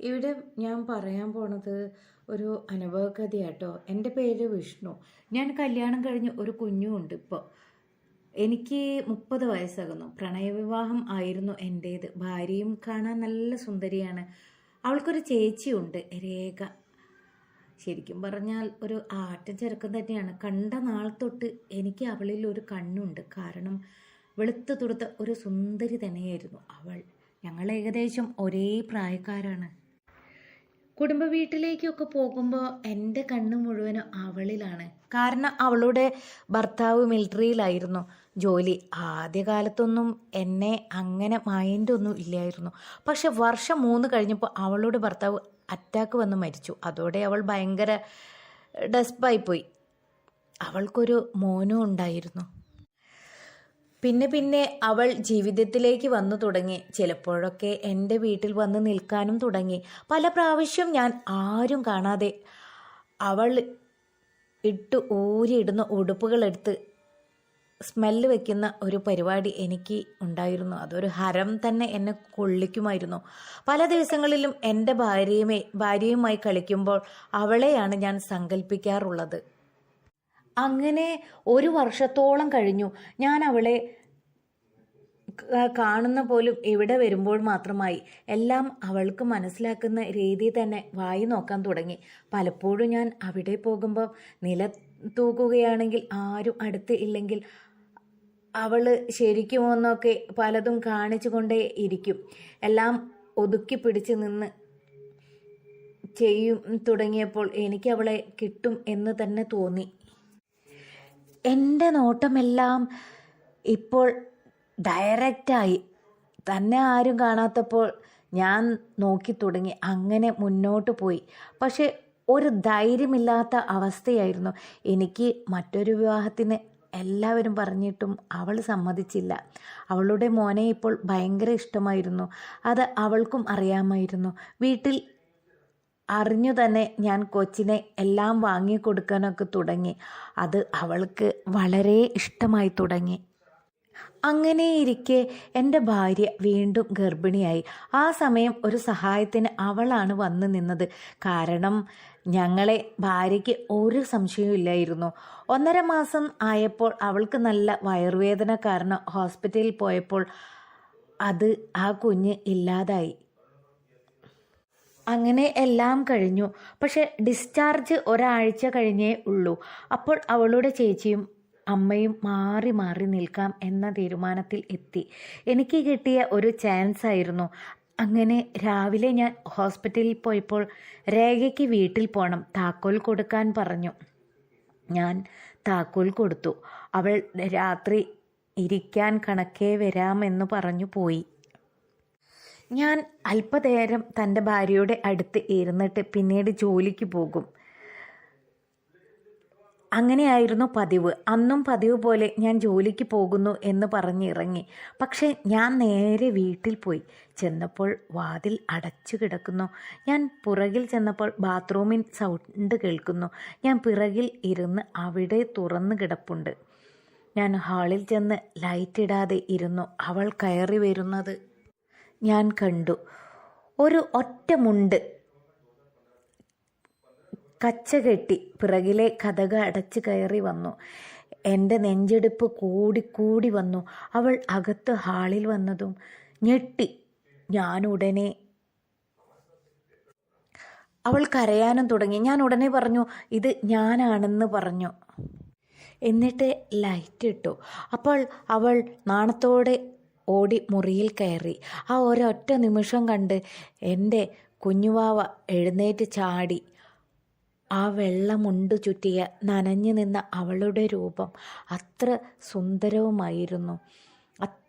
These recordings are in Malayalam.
ഇവിടെ ഞാൻ പറയാൻ പോണത് ഒരു അനുഭവകഥയാട്ടോ. എന്റെ പേര് വിഷ്ണു. ഞാൻ കല്യാണം കഴിഞ്ഞ് ഒരു കുഞ്ഞുമുണ്ട് ഇപ്പോൾ എനിക്ക് മുപ്പത് വയസ്സാകുന്നു. പ്രണയവിവാഹം ആയിരുന്നു എന്റേത് ഭാര്യയും കാണാൻ നല്ല സുന്ദരിയാണ്. അവൾക്കൊരു ചേച്ചിയുണ്ട് രേഖ. ശരിക്കും പറഞ്ഞാൽ ഒരു ആറ്റം ചെറുക്കം തന്നെയാണ്. കണ്ട നാൾ തൊട്ട് എനിക്ക് അവളിൽ ഒരു കണ്ണുണ്ട്. കാരണം വെളുത്തു തുടുത്ത ഒരു സുന്ദരി തന്നെയായിരുന്നു അവൾ. ഞങ്ങൾ ഏകദേശം ഒരേ പ്രായക്കാരാണ്. കുടുംബ വീട്ടിലേക്കൊക്കെ പോകുമ്പോൾ എന്റെ കണ്ണ് മുഴുവനും അവളിലാണ്. കാരണം അവളുടെ ഭർത്താവ് മിലിറ്ററിയിലായിരുന്നു. ജോലി ആദ്യകാലത്തൊന്നും എന്നെ അങ്ങനെ മൈൻഡൊന്നും ഇല്ലായിരുന്നു. പക്ഷെ വർഷം മൂന്ന് കഴിഞ്ഞപ്പോൾ അവളുടെ ഭർത്താവ് അറ്റാക്ക് വന്ന് മരിച്ചു. അതോടെ അവൾ ഭയങ്കര ഡെസ്പായിപ്പോയി അവൾക്കൊരു മോനും ഉണ്ടായിരുന്നു. പിന്നെ പിന്നെ അവൾ ജീവിതത്തിലേക്ക് വന്നു തുടങ്ങി. ചിലപ്പോഴൊക്കെ എന്റെ വീട്ടിൽ വന്ന് നിൽക്കാനും തുടങ്ങി. പല പ്രാവശ്യം ഞാൻ ആരും കാണാതെ അവൾ ഇട്ട് ഊരിയിടുന്ന ഉടുപ്പുകളെടുത്ത് സ്മെല്ല് വെക്കുന്ന ഒരു പരിപാടി എനിക്ക് ഉണ്ടായിരുന്നു. അതൊരു ഹരം തന്നെ എന്നെ കൊള്ളിക്കുമായിരുന്നു. പല ദിവസങ്ങളിലും എന്റെ ഭാര്യയുമേ ഭാര്യയുമായി കളിക്കുമ്പോൾ അവളെയാണ് ഞാൻ സങ്കല്പിക്കാറുള്ളത്. അങ്ങനെ ഒരു വർഷത്തോളം കഴിഞ്ഞു. ഞാൻ അവളെ കാണുന്ന പോലും ഇവിടെ വരുമ്പോൾ മാത്രമായി. എല്ലാം അവൾക്ക് മനസ്സിലാക്കുന്ന രീതി തന്നെ വായി നോക്കാൻ തുടങ്ങി. പലപ്പോഴും ഞാൻ അവിടെ പോകുമ്പോൾ നില തൂക്കുകയാണെങ്കിൽ ആരും അടുത്ത് ഇല്ലെങ്കിൽ അവൾ ശരിക്കുമോ എന്നൊക്കെ പലതും കാണിച്ചു കൊണ്ടേ ഇരിക്കും. എല്ലാം ഒതുക്കി പിടിച്ച് നിന്ന് ചെയ്യും തുടങ്ങിയപ്പോൾ എനിക്ക് അവളെ കിട്ടും എന്ന് തന്നെ തോന്നി. എന്റെ നോട്ടമെല്ലാം ഇപ്പോൾ ഡയറക്റ്റായി. തന്നെ ആരും കാണാത്തപ്പോൾ ഞാൻ നോക്കി തുടങ്ങി. അങ്ങനെ മുന്നോട്ട് പോയി. പക്ഷേ ഒരു ധൈര്യമില്ലാത്ത അവസ്ഥയായിരുന്നു. എനിക്ക് മറ്റൊരു വിവാഹത്തിന് എല്ലാവരും പറഞ്ഞിട്ടും അവൾ സമ്മതിച്ചില്ല. അവളുടെ മോനെ ഇപ്പോൾ ഭയങ്കര ഇഷ്ടമായിരുന്നു. അത് അവൾക്കും അറിയാമായിരുന്നു. വീട്ടിൽ അറിഞ്ഞു തന്നെ ഞാൻ കൊച്ചിനെ എല്ലാം വാങ്ങിക്കൊടുക്കാനൊക്കെ തുടങ്ങി. അത് അവൾക്ക് വളരെ ഇഷ്ടമായി തുടങ്ങി. അങ്ങനെയിരിക്കെ എന്റെ ഭാര്യ വീണ്ടും ഗർഭിണിയായി. ആ സമയം ഒരു സഹായത്തിന് അവളാണ് വന്നു നിന്നത്. കാരണം ഞങ്ങളെ ഭാര്യയ്ക്ക് ഒരു സംശയവും ഇല്ലായിരുന്നു. ഒന്നര മാസം ആയപ്പോൾ അവൾക്ക് നല്ല വയറുവേദന കാരണം ഹോസ്പിറ്റലിൽ പോയപ്പോൾ അത് ആ കുഞ്ഞ് ഇല്ലാതായി. അങ്ങനെ എല്ലാം കഴിഞ്ഞു. പക്ഷെ ഡിസ്ചാർജ് ഒരാഴ്ച കഴിഞ്ഞേ ഉള്ളൂ. അപ്പോൾ അവളുടെ ചേച്ചിയും അമ്മയും മാറി മാറി നിൽക്കാം എന്ന തീരുമാനത്തിൽ എത്തി. എനിക്ക് കിട്ടിയ ഒരു ചാൻസ് ആയിരുന്നു. അങ്ങനെ രാവിലെ ഞാൻ ഹോസ്പിറ്റലിൽ പോയപ്പോൾ രേഖയ്ക്ക് വീട്ടിൽ പോകണം താക്കോൽ കൊടുക്കാൻ പറഞ്ഞു. ഞാൻ താക്കോൽ കൊടുത്തു. അവൾ രാത്രി ഇരിക്കാൻ കണക്കേ വരാമെന്ന് പറഞ്ഞു പോയി. ഞാൻ അല്പനേരം തന്റെ ഭാര്യയുടെ അടുത്ത് ഇരുന്നിട്ട് പിന്നീട് ജോലിക്ക് പോകും. അങ്ങനെയായിരുന്നു പതിവ്. അന്നും പതിവ് പോലെ ഞാൻ ജോലിക്ക് പോകുന്നു എന്ന് പറഞ്ഞിറങ്ങി. പക്ഷേ ഞാൻ നേരെ വീട്ടിൽ പോയി. ചെന്നപ്പോൾ വാതിൽ അടച്ചു കിടക്കുന്നു. ഞാൻ പുറകിൽ ചെന്നപ്പോൾ ബാത്റൂമിൽ സൗണ്ട് കേൾക്കുന്നു. ഞാൻ പിറകിൽ ഇരുന്ന് അവിടെ തുറന്നു കിടപ്പുണ്ട്. ഞാൻ ഹാളിൽ ചെന്ന് ലൈറ്റ് ഇടാതെ ഇരുന്നു. അവൾ കയറി വരുന്നത് ഞാൻ കണ്ടു. ഒരു ഒറ്റമുണ്ട് കച്ച കെട്ടി പിറകിലെ കഥക അടച്ചു കയറി വന്നു. എന്റെ നെഞ്ചെടുപ്പ് കൂടിക്കൂടി കൂടി വന്നു. അവൾ അകത്ത് ഹാളിൽ വന്നതും ഞെട്ടി. ഞാൻ ഉടനെ അവൾ കരയാനും തുടങ്ങി. ഞാൻ ഉടനെ പറഞ്ഞു ഇത് ഞാനാണെന്ന് പറഞ്ഞു. എന്നിട്ട് ലൈറ്റ് ഇട്ടു. അപ്പോൾ അവൾ നാണത്തോടെ ഓടി മുറിയിൽ കയറി. ആ ഒരൊറ്റ നിമിഷം കണ്ട് എന്റെ കുഞ്ഞുവാവ എഴുന്നേറ്റ് ചാടി. ആ വെള്ളമുണ്ട് ചുറ്റിയ നനഞ്ഞു നിന്ന അവളുടെ രൂപം അത്ര സുന്ദരവുമായിരുന്നു.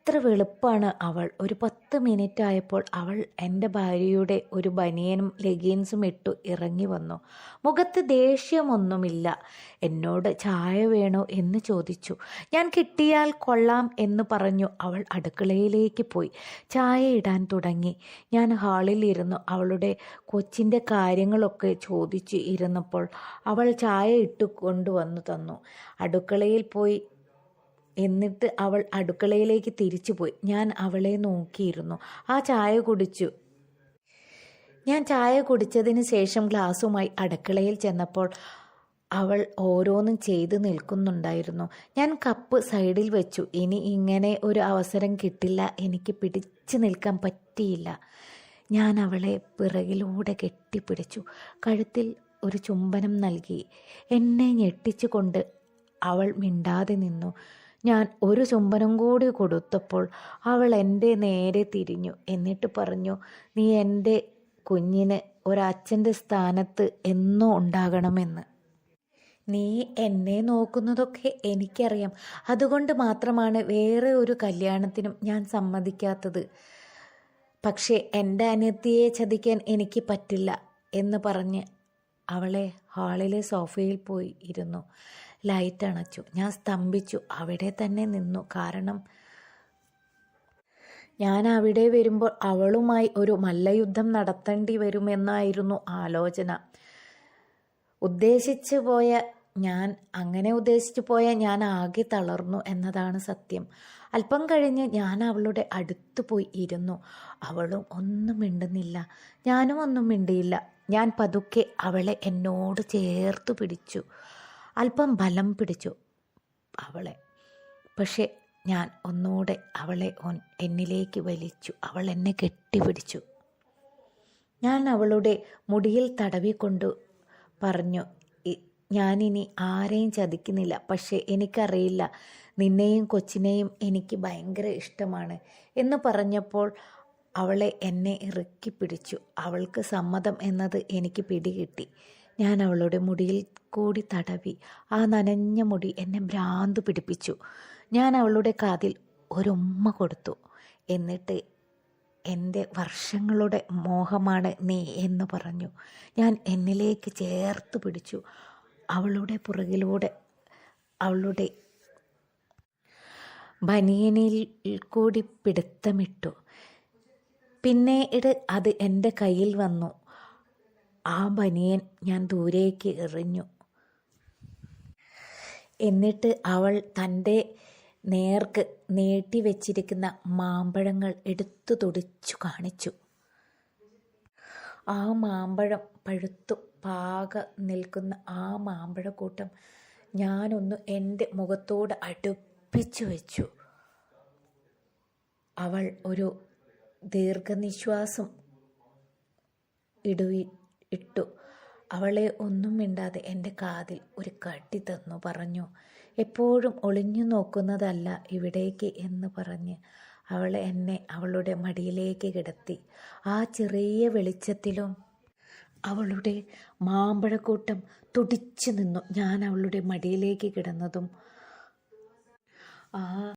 അത്ര വെളുപ്പാണ് അവൾ. ഒരു പത്ത് മിനിറ്റ് ആയപ്പോൾ അവൾ എന്റെ ഭാര്യയുടെ ഒരു ബനിയനും ലെഗിൻസും ഇട്ടു ഇറങ്ങി വന്നു. മുഖത്ത് ദേഷ്യമൊന്നുമില്ല. എന്നോട് ചായ വേണോ എന്ന് ചോദിച്ചു. ഞാൻ കിട്ടിയാൽ കൊള്ളാം എന്ന് പറഞ്ഞു അവൾ അടുക്കളയിലേക്ക് പോയി. ചായ ഇടാൻ തുടങ്ങി. ഞാൻ ഹാളിൽ ഇരുന്നു. അവളുടെ കൊച്ചിന്റെ കാര്യങ്ങളൊക്കെ ചോദിച്ച് ഇരുന്നപ്പോൾ അവൾ ചായ ഇട്ട് കൊണ്ടുവന്നു തന്നു. അടുക്കളയിൽ പോയി എന്നിട്ട് അവൾ അടുക്കളയിലേക്ക് തിരിച്ചുപോയി. ഞാൻ അവളെ നോക്കിയിരുന്നു. ആ ചായ കുടിച്ചു. ഞാൻ ചായ കുടിച്ചതിന് ശേഷം ഗ്ലാസുമായി അടുക്കളയിൽ ചെന്നപ്പോൾ അവൾ ഓരോന്നും ചെയ്ത് നിൽക്കുന്നുണ്ടായിരുന്നു. ഞാൻ കപ്പ് സൈഡിൽ വെച്ചു. ഇനി ഇങ്ങനെ ഒരു അവസരം കിട്ടില്ല. എനിക്ക് പിടിച്ചു നിൽക്കാൻ പറ്റിയില്ല. ഞാൻ അവളെ പിറകിലൂടെ കെട്ടിപ്പിടിച്ചു. കഴുത്തിൽ ഒരു ചുംബനം നൽകി. എന്നെ ഞെട്ടിച്ചുകൊണ്ട് അവൾ മിണ്ടാതെ നിന്നു. ഞാൻ ഒരു ചുംബനം കൂടി കൊടുത്തപ്പോൾ അവൾ എന്റെ നേരെ തിരിഞ്ഞു. എന്നിട്ട് പറഞ്ഞു നീ എന്റെ കുഞ്ഞിന് ഒരച്ഛന്റെ സ്ഥാനത്ത് എന്നും ഉണ്ടാകണമെന്ന്. നീ എന്നെ നോക്കുന്നതൊക്കെ എനിക്കറിയാം. അതുകൊണ്ട് മാത്രമാണ് വേറെ ഒരു കല്യാണത്തിനും ഞാൻ സമ്മതിക്കാത്തത്. പക്ഷേ എന്റെ അനിയത്തിയെ ചതിക്കാൻ എനിക്ക് പറ്റില്ല എന്ന് പറഞ്ഞ് അവളെ ഹാളിലെ സോഫയിൽ പോയി ഇരുന്നു. ലൈറ്റ് അണച്ചു. ഞാൻ സ്തംഭിച്ചു. അവിടെ തന്നെ നിന്നു. കാരണം ഞാൻ അവിടെ വരുമ്പോൾ അവളുമായി ഒരു മല്ലയുദ്ധം നടത്തേണ്ടി വരുമെന്നായിരുന്നു ആലോചന. ഉദ്ദേശിച്ചു പോയ ഞാൻ അങ്ങനെ ഉദ്ദേശിച്ചു പോയ ഞാൻ ആകെ തളർന്നു എന്നതാണ് സത്യം. അല്പം കഴിഞ്ഞ് ഞാൻ അവളുടെ അടുത്ത് പോയി ഇരുന്നു. അവളും ഒന്നും മിണ്ടുന്നില്ല. ഞാനും ഒന്നും മിണ്ടിയില്ല. ഞാൻ പതുക്കെ അവളെ എന്നോട് ചേർത്ത് പിടിച്ചു. അല്പം ബലം പിടിച്ചു അവളെ. പക്ഷേ ഞാൻ ഒന്നുകൂടെ അവളെ എന്നിലേക്ക് വലിച്ചു. അവൾ എന്നെ കെട്ടിപ്പിടിച്ചു. ഞാൻ അവളുടെ മുടിയിൽ തടവിക്കൊണ്ടു പറഞ്ഞു "ഇ- ഞാനിനി ആരെയും ചതിക്കുന്നില്ല. പക്ഷേ എനിക്കറിയില്ല. നിന്നെയും കൊച്ചിനെയും എനിക്ക് ഭയങ്കര ഇഷ്ടമാണ് എന്ന് പറഞ്ഞപ്പോൾ അവളെ എന്നെ ഇറുക്കി പിടിച്ചു. അവൾക്ക് സമ്മതം എന്നത് എനിക്ക് പിടികിട്ടി. ഞാൻ അവളുടെ മുടിയിൽ കൂടി തടവി. ആ നനഞ്ഞ മുടി എന്നെ ഭ്രാന്ത് പിടിപ്പിച്ചു. ഞാൻ അവളുടെ കാതിൽ ഒരുമ്മ കൊടുത്തു. എന്നിട്ട് എന്റെ വർഷങ്ങളുടെ മോഹമാണ് നീ എന്ന് പറഞ്ഞു. ഞാൻ എന്നിലേക്ക് ചേർത്ത് പിടിച്ചു. അവളുടെ പുറകിലൂടെ അവളുടെ ബനിയനിൽ കൂടി പിടുത്തമിട്ടു. പിന്നീട് അത് എന്റെ കയ്യിൽ വന്നു. ആ ബനിയൻ ഞാൻ ദൂരേക്ക് എറിഞ്ഞു. എന്നിട്ട് അവൾ തന്റെ നേർക്ക് നീട്ടി വെച്ചിരിക്കുന്ന മാമ്പഴങ്ങൾ എടുത്തു തുടിച്ചു കാണിച്ചു. ആ മാമ്പഴം പഴുത്തു പാക നിൽക്കുന്ന ആ മാമ്പഴക്കൂട്ടം ഞാനൊന്ന് എന്റെ മുഖത്തോട് അടുപ്പിച്ചു വെച്ചു. അവൾ ഒരു ദീർഘനിശ്വാസം ഇടുവി ഇട്ടു. അവളെ ഒന്നും മിണ്ടാതെ എന്റെ കാതിൽ ഒരു കട്ടി തന്നു പറഞ്ഞു. എപ്പോഴും ഒളിഞ്ഞു നോക്കുന്നതല്ല ഇവിടേക്ക് എന്ന് പറഞ്ഞ് അവൾ എന്നെ അവളുടെ മടിയിലേക്ക് കിടത്തി. ആ ചെറിയ വെളിച്ചത്തിലും അവളുടെ മാമ്പഴക്കൂട്ടം തുടിച്ചു നിന്നു. ഞാൻ അവളുടെ മടിയിലേക്ക് കിടന്നതും ആ